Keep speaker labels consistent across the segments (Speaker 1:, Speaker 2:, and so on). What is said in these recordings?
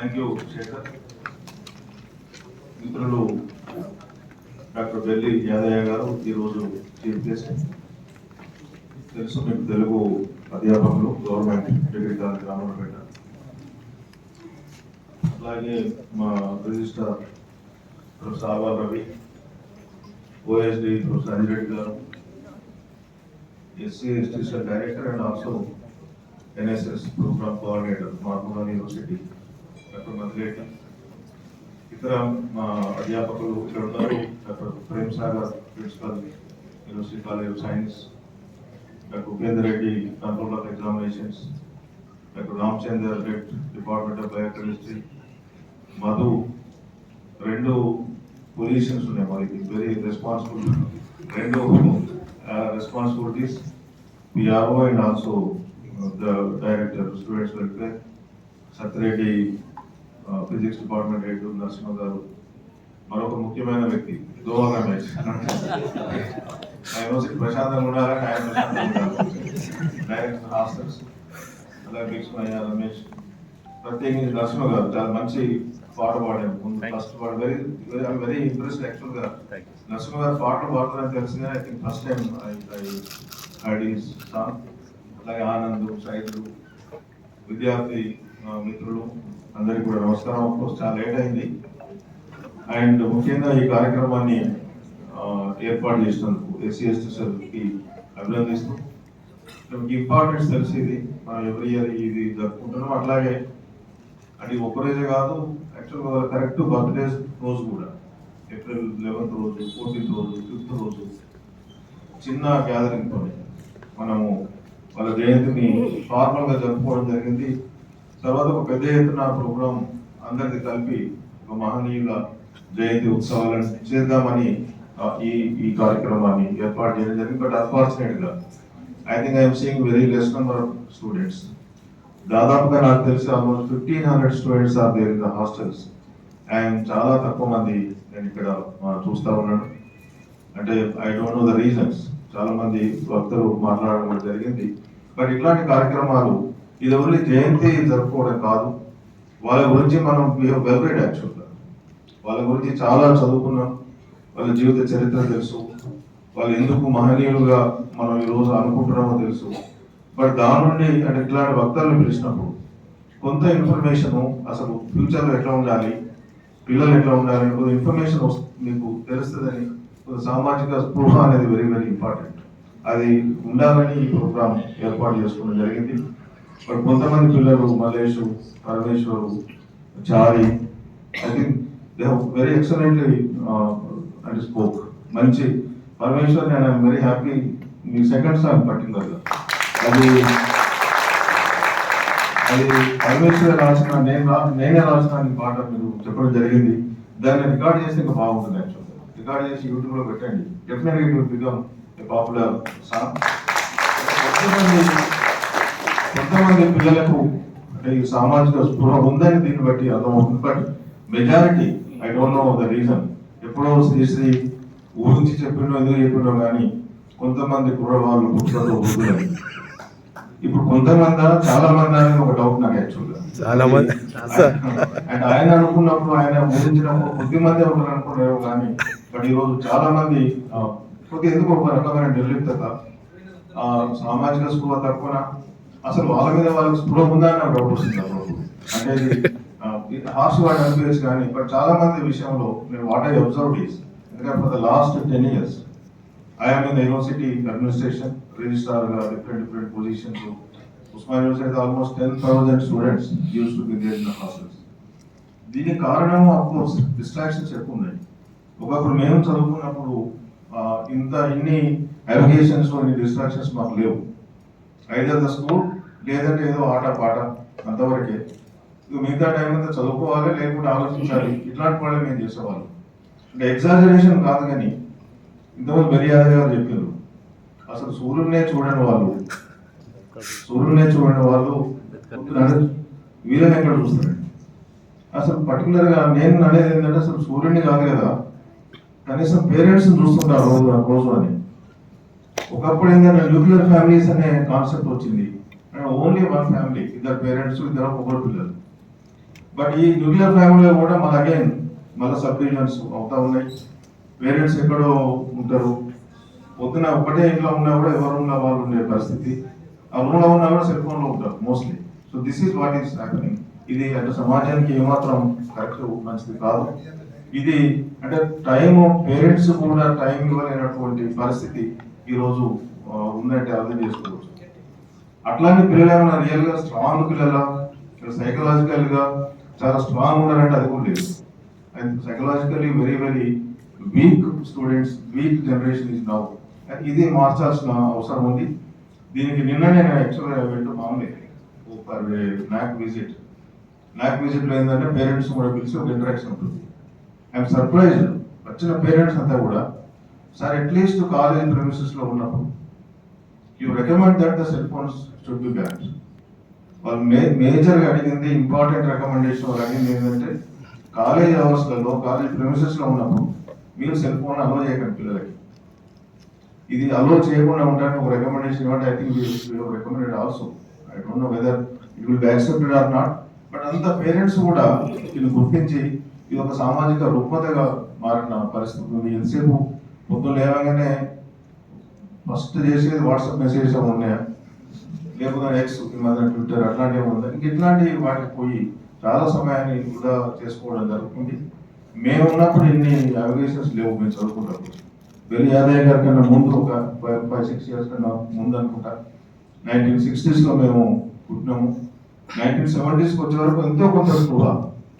Speaker 1: Thank you Shekhar మిత్రులు doctor belly Yadaiah గారు ఈరోజు చీఫ్ గెస్ట్. తెలుసు మీకు తెలుగు అధ్యాపకులు గవర్నమెంట్ డిగ్రీ కాలేజ్ రామన్నపేట అలాగే మా రిజిస్ట్రార్ ప్రొఫెసర్ ఆర్వా రవి ఓఎస్డి ప్రొఫెసర్ అంజిరెడ్డి గారు SC ST director and also NSS programme coordinator Mahatma university. Doctor మధురేట ఇతర మా అధ్యాపకులు ఇక్కడ ఉన్నారు. Doctor Prem Sagar principal university college of science. Doctor Upender Reddy control of examinations. Doctor Ramachander head department of biochemistry. Madhu రెండు positions ఉన్నాయి మనకి very responsible రెండు responsibilities PRO and also director students welfare Satyareddy physics department head Narasimha గారు మరొక ముఖ్యమైన వ్యక్తి దోహ రమేష్. ఆ university ప్రశాంతంగా ఉండాలని ఆయన ప్రశాంతంగా ఉండాలి. డైరెక్టర్ హాస్టల్స్ అలాగే భీష్మయ్య రమేష్. ప్రత్యేకించి నరసింహ గారు చాలా మంచి పాట పాడారు. ముందు ఫస్ట్ పాట. వెరీ వెరీ ఇంట్రెస్ట్ యాక్చువల్గా. నరసింహ గారు పాటలు పాడతారని తెలిసిందే I think first time heard this song అలాగే ఆనంద్ సైదులు విద్యార్థి ఆ, మిత్రులు అందరికీ కూడా నమస్కారం. అఫ్కోర్స్ చాలా లేట్ అయింది. అండ్ ముఖ్యంగా ఈ కార్యక్రమాన్ని ఏర్పాటు చేసినందుకు ఎస్సీ ఎస్టీ సెల్కి అభినందిస్తూ మనకి ఇంపార్టెన్స్ తెలిసింది మనం ఎవరి ఇయర్ ఇది జరుపుకుంటున్నాం అట్లాగే అది ఒక రోజే కాదు యాక్చువల్గా కరెక్ట్ బర్త్డే రోజు కూడా. ఏప్రిల్ లెవెన్త్ రోజు ఫోర్టీన్త్ రోజు ఫిఫ్త్ రోజు చిన్న గ్యాదరింగ్తో మనము వాళ్ళ జయంతిని ఫార్మల్గా జరుపుకోవడం జరిగింది. తర్వాత ఒక పెద్ద ఎత్తున ప్రోగ్రాం అందరిది కలిపి ఒక మహనీయుల జయంతి ఉత్సవాలను చేద్దామని ఈ ఈ కార్యక్రమాన్ని ఏర్పాటు చేయడం జరిగింది. But అన్ఫార్చునేట్గా I think I'm seeing very less number of students దాదాపుగా నాకు తెలిసి almost fifteen hundred students are there in the hostels and చాలా తక్కువ మంది నేను ఇక్కడ చూస్తా ఉన్నాను. అంటే I don't know the reasons చాలా మంది భక్తులు మాట్లాడడం జరిగింది. బట్ ఇట్లాంటి కార్యక్రమాలు ఇది ఓన్లీ జయంతి జరుపుకోవడం కాదు. వాళ్ళ గురించి మనం వెల్బ్రేట్ యాక్చువల్గా వాళ్ళ గురించి చాలా చదువుకున్నాం. వాళ్ళ జీవిత చరిత్ర తెలుసు. వాళ్ళు ఎందుకు మహనీయులుగా మనం ఈ రోజు అనుకుంటున్నామో తెలుసు. బట్ దాని నుండి అంటే ఇట్లాంటి భక్తులను పిలిచినప్పుడు కొంత ఇన్ఫర్మేషన్ అసలు ఫ్యూచర్లో ఎట్లా ఉండాలి? పిల్లలు ఎట్లా ఉండాలి? అని కొంత ఇన్ఫర్మేషన్ మీకు తెలుస్తుందని కొంత సామాజిక స్పృహ అనేది వెరీ వెరీ ఇంపార్టెంట్ అది ఉండాలని ఈ ప్రోగ్రామ్ ఏర్పాటు చేసుకోవడం జరిగింది. బట్ కొంతమంది పిల్లలు మలేషు Parameshwar Chari I think they very excellently and spoke మంచి పరమేశ్వర్ నేను ఐఎమ్ వెరీ హ్యాపీ మీ సెకండ్ సాంగ్ పర్టికులర్గా అది అది పరమేశ్వర్ రాసిన నేను రా నేనే రాసిన పాట మీరు చెప్పడం జరిగింది. దాన్ని రికార్డ్ చేస్తే ఇంకా బాగుంటుంది యాక్చువల్గా రికార్డ్ చేసి యూట్యూబ్లో పెట్టండి. డెఫినెట్గా it will become a popular song కొంతమంది పిల్లలకు అంటే ఈ సామాజిక స్పృహ ఉందని దీన్ని బట్టి అర్థమవుతుంది. But majority I don't know the reason ఎప్పుడో శ్రీశ్రీ ఊరించి చెప్పిండో ఎందుకు చెప్పిండో కానీ కొంతమంది కుర్రవాళ్ళు పుట్టుకతో వృద్ధులని ఇప్పుడు కొంతమంది చాలా మంది అనేది ఒక డౌట్ నాకు యాక్చువల్గా
Speaker 2: చాలా మంది.
Speaker 1: అండ్ ఆయన అనుకున్నప్పుడు ఆయన ఊహించినప్పుడు కొద్ది మంది ఒకరు అనుకున్నారు కానీ బట్ ఈ రోజు చాలా మంది కొద్ది ఎందుకు ఒక రకమైన నిర్లిప్తత? ఆ, సామాజిక స్పృహ తక్కువ అసలు వాళ్ళ మీద వాళ్ళకి స్పృహ ఉందా అని నాకు డౌట్ వస్తుంది అంటే ఇది హార్ష్ వాడు కానీ బట్ చాలా మంది విషయంలో నేను వాట్ ఐ అబ్జర్వ్ ఈస్ ఎందుకంటే for the last ten years I'm in university administration రిజిస్ట్రార్గా different different positions different, university almost ten thousand students has to ten thousand దీనికి కారణం అఫ్కోర్స్ డిస్ట్రాక్షన్స్ ఎక్కువ ఉన్నాయి. ఒకప్పుడు మేము చదువుకున్నప్పుడు ఇంత ఇన్ని అలిగేషన్స్ ఇన్ని డిస్ట్రాక్షన్స్ మాకు లేవు. ఐదర్ ద స్కూల్ లేదంటే ఏదో ఆట పాట అంతవరకే. ఇక మిగతా టైం అంతా చదువుకోవాలి లేకుంటే ఆలోచించాలి. ఇట్లాంటి పనులు మేము చేసేవాళ్ళం. అంటే ఎగ్జాజరేషన్ కాదు కానీ ఇంతకుముందు మర్యాద గారు చెప్పారు. అసలు సూర్యుడినే చూడని వాళ్ళు సూర్యుడినే చూడని వాళ్ళు పొద్దున వీళ్ళని ఎక్కడ చూస్తారండి అసలు పర్టికులర్గా నేను అనేది ఏంటంటే అసలు సూర్యుడిని కాదు కదా. కనీసం పేరెంట్స్ని చూస్తుంటారు రోజు రోజు అని. ఒకప్పుడు ఏంటంటే న్యూక్లియర్ ఫ్యామిలీస్ అనే కాన్సెప్ట్ వచ్చింది. ఓన్లీ వన్ ఫ్యామిలీ ఇద్దరు పేరెంట్స్ ఇద్దరు ముగ్గురు పిల్లలు. బట్ ఈ న్యూక్లియర్ ఫ్యామిలీలో కూడా మళ్ళీ అగైన్ మళ్ళీ సబ్ డివిజన్స్ అవుతా ఉన్నాయి. పేరెంట్స్ ఎక్కడో ఉంటారు. పొద్దున ఒకటే ఇంట్లో ఉన్నా కూడా ఎవరు ఉన్న వాళ్ళు ఉండే పరిస్థితి. ఆ రూమ్లో ఉన్నా కూడా సెల్ ఫోన్లో ఉంటారు mostly so this is what is happening ఇది అంటే సమాజానికి ఏమాత్రం కరెక్ట్ మంచిది కాదు. ఇది అంటే టైం పేరెంట్స్ కూడా టైం ఇవ్వలేనటువంటి పరిస్థితి ఈరోజు ఉందంటే అర్థం చేసుకోవచ్చు. అట్లాంటి పిల్లలు ఏమైనా రియల్గా స్ట్రాంగ్ పిల్లల? సైకలాజికల్గా చాలా స్ట్రాంగ్ ఉన్నారంటే అది కూడా లేదు. And psychologically very very weak students weak generation is now ఇది మార్చాల్సిన అవసరం ఉంది. దీనికి నిన్న నేను యాక్చువల్గా వెళ్ళి మామూలే. ఒక నాక్ విజిట్ నాక్ విజిట్లో ఏంటంటే పేరెంట్స్ కూడా పిలిచి ఒక ఇంటరాక్షన్ ఉంటుంది. ఐఎమ్ సర్ప్రైజ్డ్ వచ్చిన పేరెంట్స్ అంతా కూడా సార్ అట్లీస్ట్ కాలేజ్ ప్రెమిసెస్లో ఉన్నప్పుడు you recommend that the cell phones should be ban వాళ్ళు మే మేజర్గా అడిగింది ఇంపార్టెంట్ రికమెండేషన్ వాళ్ళు అడిగింది ఏంటంటే కాలేజ్ అవర్స్లలో కాలేజ్ ప్రిమిసెస్లో ఉన్నప్పుడు మీరు సెల్ ఫోన్ అలో చేయకండి పిల్లలకి. ఇది అలో చేయకుండా ఉండడానికి ఒక రికమెండేషన్ ఇవ్వండి. I think recommended also I don't know whether it will be accepted or not but అంత పేరెంట్స్ కూడా దీన్ని గుర్తించి ఇది ఒక సామాజిక రుగ్మతగా మారిన పరిస్థితి ఉంది. ఎంతసేపు పొద్దున్న లేవగానే ఫస్ట్ చేసేది వాట్సాప్ మెసేజ్ ఉన్నాయా? లేకపోతే ఎక్స్ ఈ ట్విట్టర్ అట్లాంటివి ఉంది? ఇంక ఇట్లాంటి వాటికి పోయి చాలా సమయాన్ని వృధా చేసుకోవడం జరుగుతుంది. మేము ఉన్నప్పుడు ఇన్ని అలిగేషన్స్ లేవు మేము చదువుకుంటాం వెలి యాదయ్య గారి కన్నా ముందు ఒక ఫైవ్ ఫైవ్ సిక్స్ ఇయర్స్ కన్నా ముందు అనుకుంటా. నైన్టీన్ సిక్స్టీస్లో మేము పుట్టినాము. నైన్టీన్ సెవెంటీస్కి వచ్చే వరకు ఎంతో కొంత స్పృహ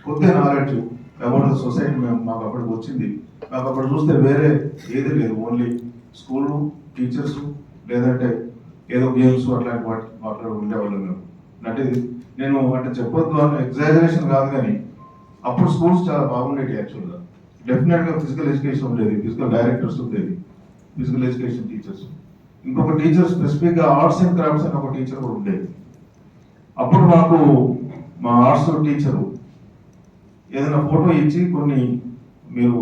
Speaker 1: కొద్ది నాలెడ్జ్ అబౌట్ ద సొసైటీ మేము మాకు అప్పటికి వచ్చింది. మాకు అప్పుడు చూస్తే వేరే ఏది లేదు. ఓన్లీ స్కూలు టీచర్స్ లేదంటే ఏదో గేమ్స్ అట్లాంటి వాటి వాటిలో ఉండేవాళ్ళం మేము. అంటే నేను అంటే చెప్పొద్దు అని ఎగ్జాగరేషన్ కాదు కానీ అప్పుడు స్కూల్స్ చాలా బాగుండేవి యాక్చువల్గా డెఫినెట్గా ఫిజికల్ ఎడ్యుకేషన్ ఉండేది ఫిజికల్ డైరెక్టర్స్ ఉండేది ఫిజికల్ ఎడ్యుకేషన్ టీచర్స్ ఇంకొక టీచర్ స్పెసిఫిక్గా ఆర్ట్స్ అండ్ క్రాఫ్ట్స్ అని ఒక టీచర్ కూడా ఉండేది. అప్పుడు మాకు మా ఆర్ట్స్ టీచరు ఏదైనా ఫోటో ఇచ్చి కొన్ని మీరు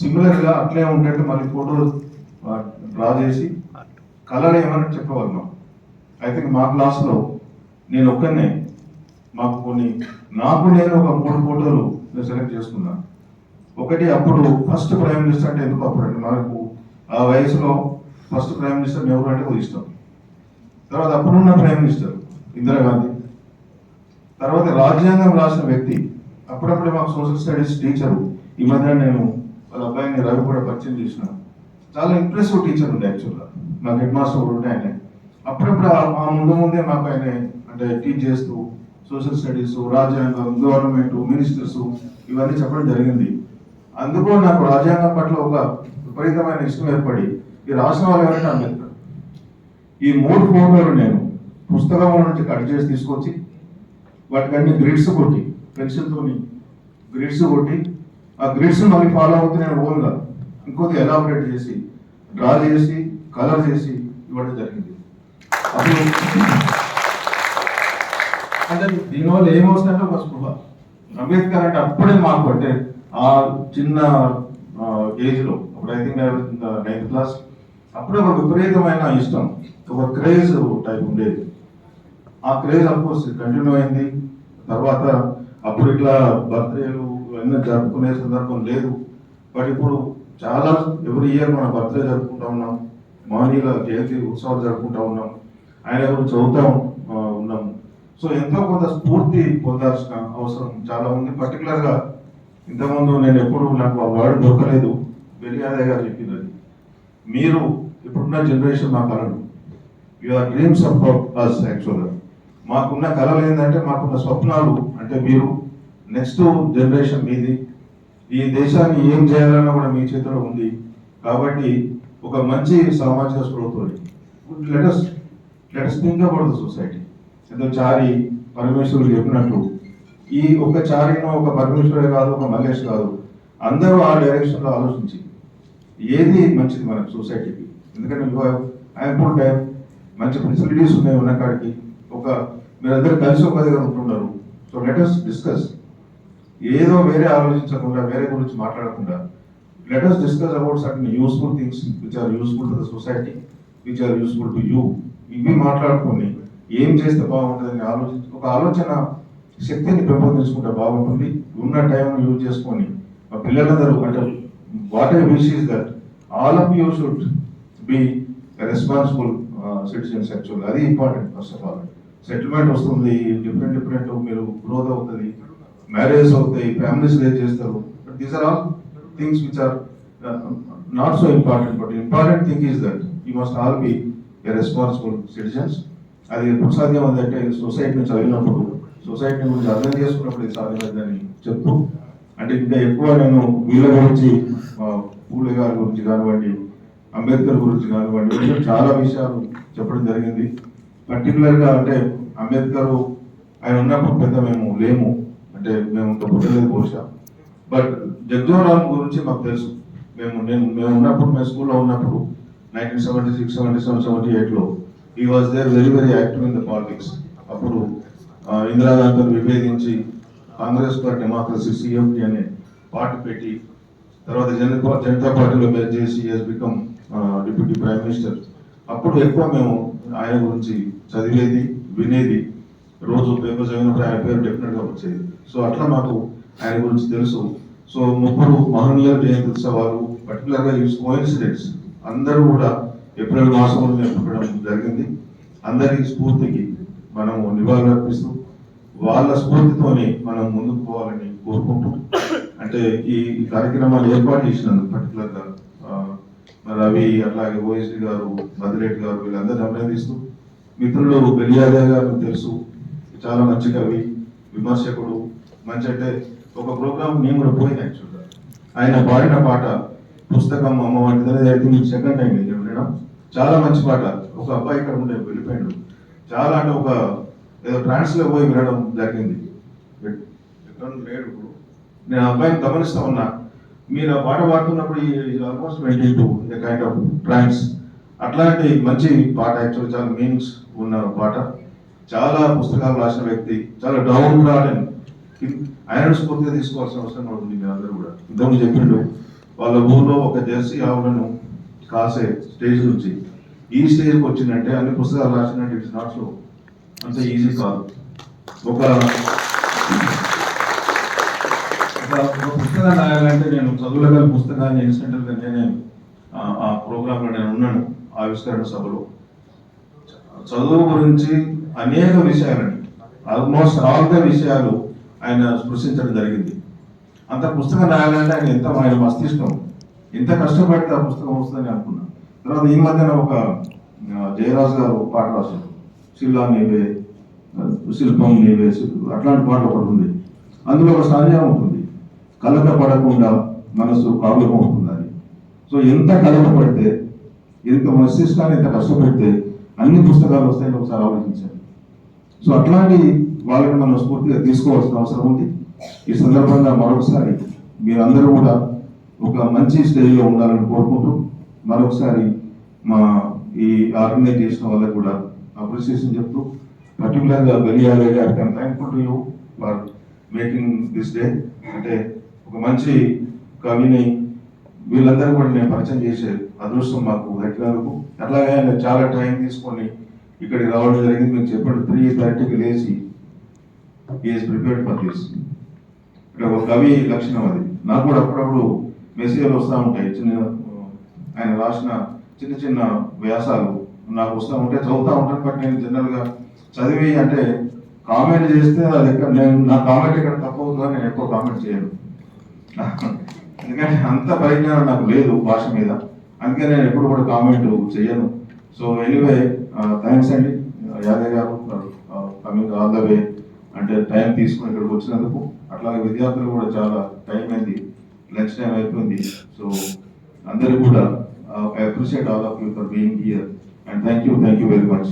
Speaker 1: సిమిలర్గా అట్లే ఉండేట్టు మళ్ళీ ఫోటో డ్రా చేసి కలర్ ఏమని చెప్పేవాళ్ళు మాకు. ఐ థింక్ మా క్లాస్లో నేను ఒక్కనే మాకు కొన్ని నాకు నేను ఒక మూడు ఫోటోలు నేను సెలెక్ట్ చేసుకున్నాను ఒకటి అప్పుడు ఫస్ట్ ప్రైమ్ మినిస్టర్ అంటే ఎందుకు అప్పుడు అంటే మనకు ఆ వయసులో ఫస్ట్ ప్రైమ్ మినిస్టర్ ఎవరు అంటే ఇష్టం. తర్వాత అప్పుడున్న ప్రైమ్ మినిస్టర్ ఇందిరాగాంధీ తర్వాత రాజ్యాంగం రాసిన వ్యక్తి. అప్పుడప్పుడు మాకు సోషల్ స్టడీస్ టీచరు ఈ మధ్య నేను వాళ్ళ అబ్బాయిని రవి కూడా పరిచయం చేసిన. చాలా ఇంప్రెసివ్ టీచర్ ఉండే యాక్చువల్గా నాకు హెడ్ మాస్టర్ కూడా ఉండే ఆయన. అప్పుడప్పుడు మా ముందు ముందే మాకు ఆయన అంటే టీచ్ చేస్తూ సోషల్ స్టడీస్ రాజ్యాంగం గవర్నమెంట్ మినిస్టర్స్ ఇవన్నీ చెప్పడం జరిగింది. అందుకు నాకు రాజ్యాంగం పట్ల ఒక విపరీతమైన ఇష్టం ఏర్పడి ఈ రాసిన వాళ్ళు ఎవరంటే అంబేద్కర్. ఈ మూడు ఫోటోలు నేను పుస్తకం నుంచి కట్ చేసి తీసుకొచ్చి వాటికన్నీ గ్రిడ్స్ కొట్టి పెన్సిల్తోని గ్రిడ్స్ కొట్టి ఆ గ్రిడ్స్ మళ్ళీ ఫాలో అవుతూ నేను ఓన్గా ఇంకొద్ది ఎలాబరేట్ చేసి డ్రా చేసి కలర్ చేసి ఇవ్వడం జరిగింది. అప్పుడు అంటే దీనివల్ల ఏమవుతుందంటే ఒక స్పృహ. అంబేద్కర్ అంటే అప్పుడే మాకు అంటే ఆ చిన్న ఏజ్లో అప్పుడు ఐ థింక్ నైన్త్ క్లాస్ అప్పుడే ఒక విపరీతమైన ఇష్టం. ఒక క్రేజ్ టైప్ ఉండేది. ఆ క్రేజ్ అఫ్కోర్స్ కంటిన్యూ అయింది. తర్వాత అప్పుడు ఇట్లా బర్త్డేలు ఇవన్నీ జరుపుకునే సందర్భం లేదు. బట్ ఇప్పుడు చాలా ఎవ్రీ ఇయర్ మన బర్త్డే జరుపుకుంటా ఉన్నాం మహనీయుల జయంతి ఉత్సవాలు జరుపుకుంటా ఉన్నాం ఆయన గురించి చదువుతా ఉన్నాము సో ఎంతో కొంత స్ఫూర్తి పొందాల్సిన అవసరం చాలా ఉంది. పర్టికులర్గా ఇంతకుముందు నేను ఎప్పుడు నాకు ఆ వర్డ్ దొరకలేదు. వెలియాదయ్య గారు చెప్పింది మీరు ఇప్పుడున్న జనరేషన్ మా కళలు. యువర్ డ్రీమ్స్ ఆఫ్ అస్ యాక్చువల్గా మాకున్న కళలు ఏంటంటే మాకున్న స్వప్నాలు అంటే మీరు నెక్స్ట్ జనరేషన్ మీది. ఈ దేశాన్ని ఏం చేయాలన్నా కూడా మీ చేతిలో ఉంది. కాబట్టి ఒక మంచి సామాజిక స్పృహతో let's let's think about the society ఏదో చారి పరమేశ్వరుడు చెప్పినట్టు ఈ ఒక చారినో ఒక పరమేశ్వరే కాదు ఒక మల్లేష్ కాదు. అందరూ ఆ డైరెక్షన్లో ఆలోచించి ఏది మంచిది మన సొసైటీకి ఎందుకంటే ఫుల్ టైం మంచి ఫెసిలిటీస్ ఉన్నాయి ఉన్న కాడికి ఒక మీరందరూ కలిసి ఒక దగ్గర ఉంటున్నారు. సో లెటస్ డిస్కస్ ఏదో వేరే ఆలోచించకుండా వేరే గురించి మాట్లాడకుండా let us discuss about certain useful things which are useful to the society which are useful to you ఇవి మాట్లాడుకొని ఏం చేస్తే బాగుంటుందని ఆలోచించి ఒక ఆలోచన శక్తిని పెంపొందించుకుంటే బాగుంటుంది. ఉన్న టైంను యూజ్ చేసుకొని మా పిల్లలందరూ అంటే what I wish is that all of you should be responsible citizens actual అది important first of all settlement వస్తుంది డిఫరెంట్ డిఫరెంట్ మీరు గ్రోత్ అవుతుంది. మ్యారేజ్ అవుతాయి ఫ్యామిలీస్ రేజ్ చేస్తారు. But these are all things which are not so important but important thing is that you must all be a responsible citizens అది ఎప్పుడు సాధ్యం అంటే society నుంచి చదివినప్పుడు సొసైటీ గురించి అర్థం చేసుకున్నప్పుడు ఇది సాధ్యమైందని చెప్తూ అంటే ఇంకా ఎక్కువ నేను వీళ్ళ గురించి ఆ, పూలే గారి గురించి కానివ్వండి అంబేద్కర్ గురించి కానివ్వండి చాలా విషయాలు చెప్పడం జరిగింది. పర్టికులర్గా అంటే అంబేద్కర్ ఆయన ఉన్నప్పుడు పెద్ద మేము లేము. అంటే మేము ఇంకా పుట్టలేదు బహుశా బట్ జగ్జోరామ్ గురించి మాకు తెలుసు. మేము నేను మేము ఉన్నప్పుడు మేము స్కూల్లో ఉన్నప్పుడు nineteen seventy six seventy seven seventy ఎయిట్లో he was there very very active in the politics అప్పుడు ఇందిరాగాంధీ ఇందిరాగాంధీని విభేదించి కాంగ్రెస్ ఫర్ డెమోక్రసీ సిఎంపి అనే పార్టీ పెట్టి తర్వాత జనతా జనతా పార్టీలో బేస్ చేసి as become deputy prime minister. అప్పుడు ఎక్కువ మేము ఆయన గురించి చదివేది వినేది. రోజు పేపర్ చదివినప్పుడు ఆయన పేరు డెఫినెట్గా వచ్చేది. సో అట్లా మాకు ఆయన గురించి తెలుసు. సో ముగ్గురు మహనీయుల జయంతి ఉత్సవాలు పర్టికులర్గా ఈ కోయిన్సిడెంట్స్ అందరూ కూడా ఏప్రిల్ మాసంలో జరుపుకోవడం జరిగింది. అందరి స్ఫూర్తికి మనము నివాళులర్పిస్తూ వాళ్ళ స్ఫూర్తితోనే మనం ముందుకు పోవాలని కోరుకుంటూ అంటే ఈ కార్యక్రమాలు ఏర్పాటు చేసినందుకు పర్టికులర్గా రవి అట్లాగే ఓఎస్డి గారు మదిరెడ్డి గారు వీళ్ళందరినీ అభినందిస్తూ మిత్రులు బెలియాదే గారు తెలుసు చాలా మంచి కవి విమర్శకుడు మంచి అంటే ఒక ప్రోగ్రామ్ నేను కూడా పోయింది యాక్చువల్గా ఆయన పాడిన పాట పుస్తకం అమ్మ వంటిది ఐ సెకండ్ టైం ఇది చాలా మంచి పాట. ఒక అబ్బాయి ఇక్కడ ఉండే వెళ్ళిపోయాడు. చాలా అంటే ఒక ఏదో ట్రాన్స్లో పోయి వినడం జరిగింది. లేడు ఇప్పుడు. నేను ఆ అబ్బాయిని గమనిస్తా ఉన్నా. మీరు ఆ పాట పాడుతున్నప్పుడు almost twenty two kind of trance అట్లాంటి మంచి పాట యాక్చువల్ చాలా మీనింగ్స్ ఉన్న పాట. చాలా పుస్తకాలు రాసిన వ్యక్తి చాలా డౌన్ రాడని ఆయన స్ఫూర్తిగా తీసుకోవాల్సిన అవసరం కూడా ఉంది మీ అందరూ కూడా. ఇంతకుముందు చెప్పిండు వాళ్ళ ఊర్లో ఒక జెర్సీ ఆవులను కాసే స్టేజ్ నుంచి ఈ స్టేజ్కి వచ్చిందంటే అన్ని పుస్తకాలు రాసినట్టు ఇట్స్ నాట్ సో అంత ఈజీ కాదు. ఒక పుస్తకాన్ని రాయాలంటే నేను చదువులగల పుస్తకాన్ని ఎన్సెంటర్ కంటే నేను ఆ ప్రోగ్రాంలో నేను ఉన్నాను ఆవిష్కరణ సభలో. చదువు గురించి అనేక విషయాలండి. ఆల్మోస్ట్ ఆల్ ద విషయాలు ఆయన స్పృశించడం జరిగింది. అంత పుస్తకం రాయాలంటే ఆయన ఎంత ఆయన మస్తిష్కం ఎంత కష్టపడితే ఆ పుస్తకం వస్తుందని అనుకున్నా. తర్వాత ఈ మధ్యన ఒక జయరాజ్ గారు ఒక పాట రాశారు. శిల్లా నీవే శిల్పం నీవే అట్లాంటి పాట ఒకటి ఉంది. అందులో ఒక సంజయం ఉంటుంది. కలక పడకుండా మనసు ప్రాబ్లం అవుతుందని సో ఎంత కలక పడితే ఎంత మస్తిష్కాన్ని ఎంత కష్టపడితే అన్ని పుస్తకాలు వస్తాయని ఒకసారి ఆలోచించాను. సో అట్లాంటి వాళ్ళని మనం స్ఫూర్తిగా తీసుకోవాల్సిన అవసరం ఉంది. ఈ సందర్భంగా మరొకసారి మీరందరూ కూడా ఒక మంచి స్టేజ్లో ఉండాలని కోరుకుంటూ మరొకసారి మా ఈ ఆర్గనైజ్ చేసిన వాళ్ళకి కూడా అప్రిసియేషన్ చెప్తూ పర్టికులర్గా బలియాలే గారికి I'm thankful to you for making this day అంటే ఒక మంచి కవిని వీళ్ళందరూ కూడా నేను పరిచయం చేసే అదృష్టం మాకు దక్కినందుకు అట్లాగే ఆయన చాలా టైం తీసుకొని ఇక్కడికి రావడం జరిగింది. మీకు చెప్పండి త్రీ థర్టీకి లేచి ఈజ్ ప్రిపేర్డ్ ఫర్ దిస్ ఇక్కడ ఒక కవి లక్షణం అది. నాకు కూడా అప్పుడప్పుడు మెసేజ్లు వస్తూ ఉంటాయి. చిన్న ఆయన రాసిన చిన్న చిన్న వ్యాసాలు నాకు వస్తూ ఉంటే చదువుతూ ఉంటాను. బట్ నేను జనరల్గా చదివి అంటే కామెంట్ చేస్తే అది ఎక్కడ నేను నా కామెంట్ ఎక్కడ తప్పు నేను ఎక్కువ కామెంట్ చేయను. ఎందుకంటే అంత పరిజ్ఞానం నాకు లేదు భాష మీద. అందుకే నేను ఎప్పుడు కూడా కామెంట్ చేయను. సో ఎనీవే థ్యాంక్స్ అండి. యాదవ్ గారు కమింగ్ ఆల్ ద వే అంటే టైం తీసుకుని ఇక్కడికి వచ్చినందుకు అట్లాగే విద్యార్థులు కూడా చాలా టైం అయింది లంచ్ టైం అయిపోయింది. సో అందరూ కూడా I appreciate all of you for being here and thank you thank you very much.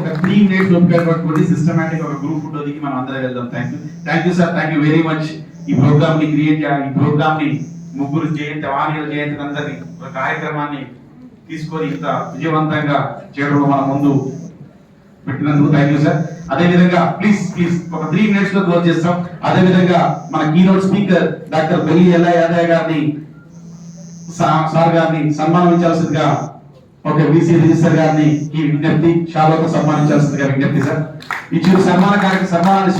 Speaker 2: ఒక త్రీ మినిట్స్ ఓపిక పట్టుకోండి. సిస్టమేటిక్ ఒక గ్రూప్ ఫోటో మనం అందరం వెళ్దాం. Thank you thank you sir thank you very much ఈ ప్రోగ్రామ్ని క్రియేట్ ఈ ప్రోగ్రామ్ని ముగ్గురు జయంతి వాణిల జయంతి అందరినీ ఒక కార్యక్రమాన్ని తీసుకొని ఇంత విజయవంతంగా చేయడంలో మన ముందు పెట్టినందుకు థ్యాంక్ యూ సార్ అదే విధంగా ప్లీజ్ ప్లీజ్ ఒక త్రీ మినిట్స్లో క్లోజ్ చేస్తాం. అదే విధంగా మన కీనోట్ స్పీకర్ డాక్టర్ బెల్లి ఎల్లా యాదవ్ గారిని సార్ గారిని సన్మానించాల్సిందిగా ఓకే బీసీ రిజిస్టర్ గారిని ఈ విజ్ఞప్తి షాలోతో సన్మానించాల్సిందిగా విజ్ఞప్తి సార్ ఇచ్చిన సన్మాన కార్యక్రమ సన్మానాన్ని